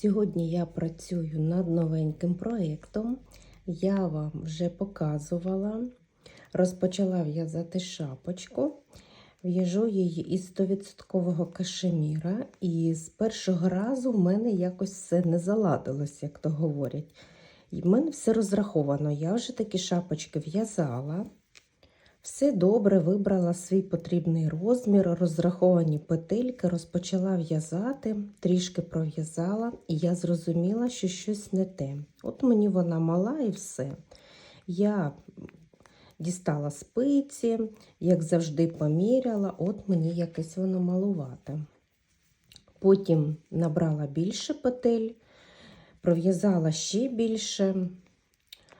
Сьогодні я працюю над новеньким проєктом. Я вам вже показувала. Розпочала в'язати шапочку. В'яжу її із 100% кашеміра, і з першого разу в мене якось все не заладилось, як то говорять. І в мене все розраховано. Я вже такі шапочки в'язала. Все добре, вибрала свій потрібний розмір, розраховані петельки, розпочала в'язати, трішки пров'язала, і я зрозуміла, що щось не те. От мені вона мала і все. Я дістала спиці, як завжди, поміряла, от мені якесь воно малувате. Потім набрала більше петель, пров'язала ще більше.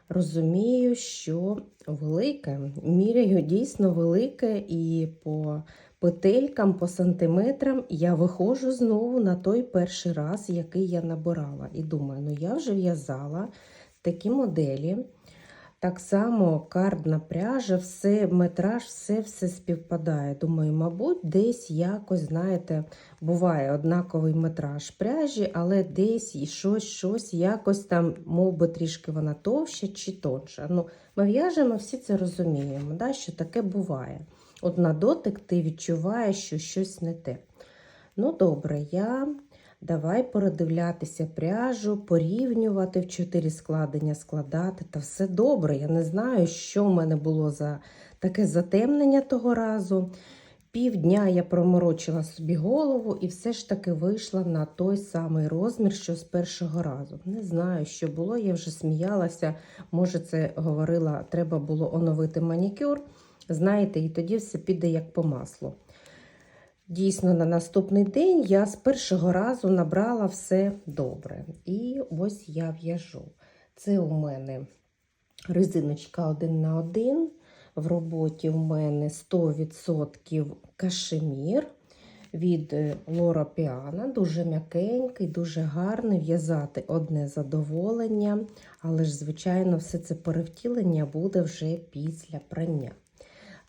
Розумію, що велике, міряю дійсно велике, і по петелькам, по сантиметрам я виходжу знову на той перший раз, який я набирала. І думаю, ну я вже в'язала такі моделі. Так само кардна пряжа, все, метраж, все все співпадає. Думаю, мабуть, десь якось, знаєте, буває однаковий метраж пряжі, але десь і щось, щось, якось там, мов би, трішки вона товща чи тонша. Ну, Ми в'яжемо, всі це розуміємо, да, що таке буває. От на дотик ти відчуваєш, що щось не те. Ну, добре, я Давай передивлятися пряжу, порівнювати в чотири складення, складати. Та все добре. Я не знаю, що в мене було за таке затемнення того разу. Півдня я проморочила собі голову і все ж таки вийшла на той самий розмір, що з першого разу. Не знаю, що було, я вже сміялася. Може, це говорила, треба було оновити манікюр. Знаєте, і тоді все піде як по маслу. Дійсно, на наступний день я з першого разу набрала все добре. І ось я в'яжу. Це у мене резиночка один на один. В роботі у мене 100% кашемір від Лора Піана. Дуже м'якенький, дуже гарний. В'язати одне задоволення, але ж, звичайно, все це перевтілення буде вже після прання.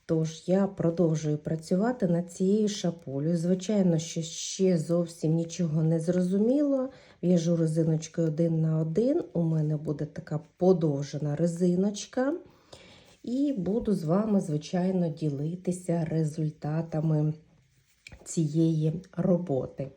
Тож я продовжую працювати над цією шапулею. Звичайно, що ще зовсім нічого не зрозуміло. В'яжу резиночкою один на один. У мене буде така подовжена резиночка. І буду з вами, звичайно, ділитися результатами цієї роботи.